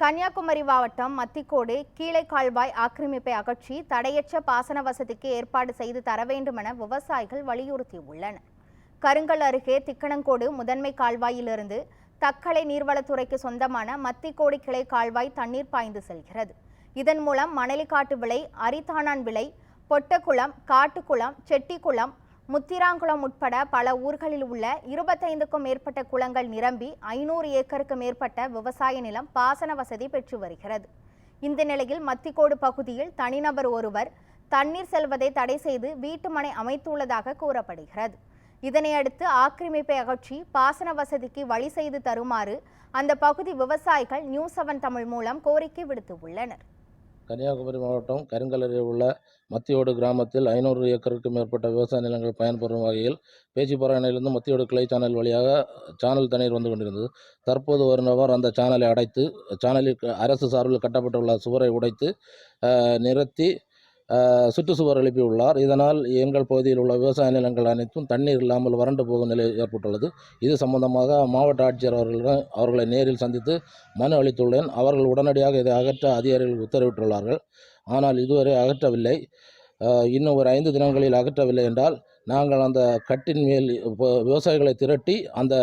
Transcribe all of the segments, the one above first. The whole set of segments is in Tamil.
கன்னியாகுமரி மாவட்டம் மத்திக்கோடு கீழே கால்வாய் ஆக்கிரமிப்பை அகற்றி தடையற்ற பாசன வசதிக்கு ஏற்பாடு செய்து தர வேண்டுமென விவசாயிகள் வலியுறுத்தியுள்ளனர். கருங்கல் அருகே திக்கணங்கோடு முதன்மை கால்வாயிலிருந்து தக்கலை நீர்வளத்துறைக்கு சொந்தமான மத்திக்கோடு கிளை கால்வாய் தண்ணீர் பாய்ந்து செல்கிறது. இதன் மூலம் மணலிக்காட்டு விலை அரித்தானான் விலை பொட்டக்குளம் காட்டுக்குளம் செட்டிக்குளம் முத்திராங்குளம் உட்பட பல ஊர்களில் உள்ள இருபத்தைந்துக்கும் மேற்பட்ட குளங்கள் நிரம்பி ஐநூறு ஏக்கருக்கு மேற்பட்ட விவசாய நிலம் பாசன வசதி பெற்று வருகிறது. இந்த நிலையில் மத்திக்கோடு பகுதியில் தனிநபர் ஒருவர் தண்ணீர் செல்வதை தடை செய்து வீட்டுமனை அமைத்துள்ளதாக கூறப்படுகிறது. இதனையடுத்து ஆக்கிரமிப்பை அகற்றி பாசன வசதிக்கு வழி செய்து தருமாறு அந்த பகுதி விவசாயிகள் நியூஸ் செவன் தமிழ் மூலம் கோரிக்கை விடுத்து உள்ளனர் கன்னியாகுமரி மாவட்டம் கருங்கலரில் உள்ள மத்தியோடு கிராமத்தில் ஐநூறு ஏக்கருக்கு மேற்பட்ட விவசாய நிலங்கள் பயன்பெறும் வகையில் பேச்சிப்பாறை அணையிலிருந்து மத்தியோடு கிளை சேனல் வழியாக சேனல் தண்ணீர் வந்து கொண்டிருந்தது. தற்போது ஒரு நபர் அந்த சேனலை அடைத்து சேனலில் அரசு சார்பில் கட்டப்பட்டுள்ள சுவரை உடைத்து நிறுத்தி சுற்றுச்சுவர் எழுப்பியுள்ளார். இதனால் எங்கள் பகுதியில் உள்ள விவசாய நிலங்கள் அனைத்தும் தண்ணீர் இல்லாமல் வறண்டு போகும் நிலை ஏற்பட்டுள்ளது. இது சம்பந்தமாக மாவட்ட ஆட்சியர் அவர்களிடம் அவர்களை நேரில் சந்தித்து மனு அளித்துள்ளேன். அவர்கள் உடனடியாக இதை அகற்ற அதிகாரிகள் உத்தரவிட்டுள்ளார்கள். ஆனால் இதுவரை அகற்றவில்லை. இன்னும் ஒரு ஐந்து தினங்களில் அகற்றவில்லை என்றால் நாங்கள் அந்த கட்டின் மேல் இப்போ விவசாயிகளை திரட்டி அந்த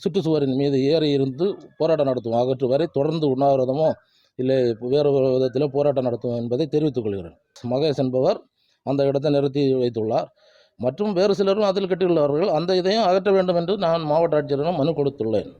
சுற்றுச்சுவரின் மீது ஏறி இருந்து போராட்டம் நடத்துவோம். அகற்று வரை தொடர்ந்து உண்ணாவிரதமோ இல்லை வேறு ஒரு விதத்தில் போராட்டம் நடத்தும் என்பதை தெரிவித்துக் கொள்கிறேன். மகேஷ் என்பவர் அந்த இடத்தை நிறுத்தி வைத்துள்ளார். மற்றும் வேறு சிலரும் அதில் கட்டியுள்ளவர்கள் அந்த இதையும் அகற்ற வேண்டும் என்று நான் மாவட்ட ஆட்சியரிடம் மனு கொடுத்துள்ளேன்.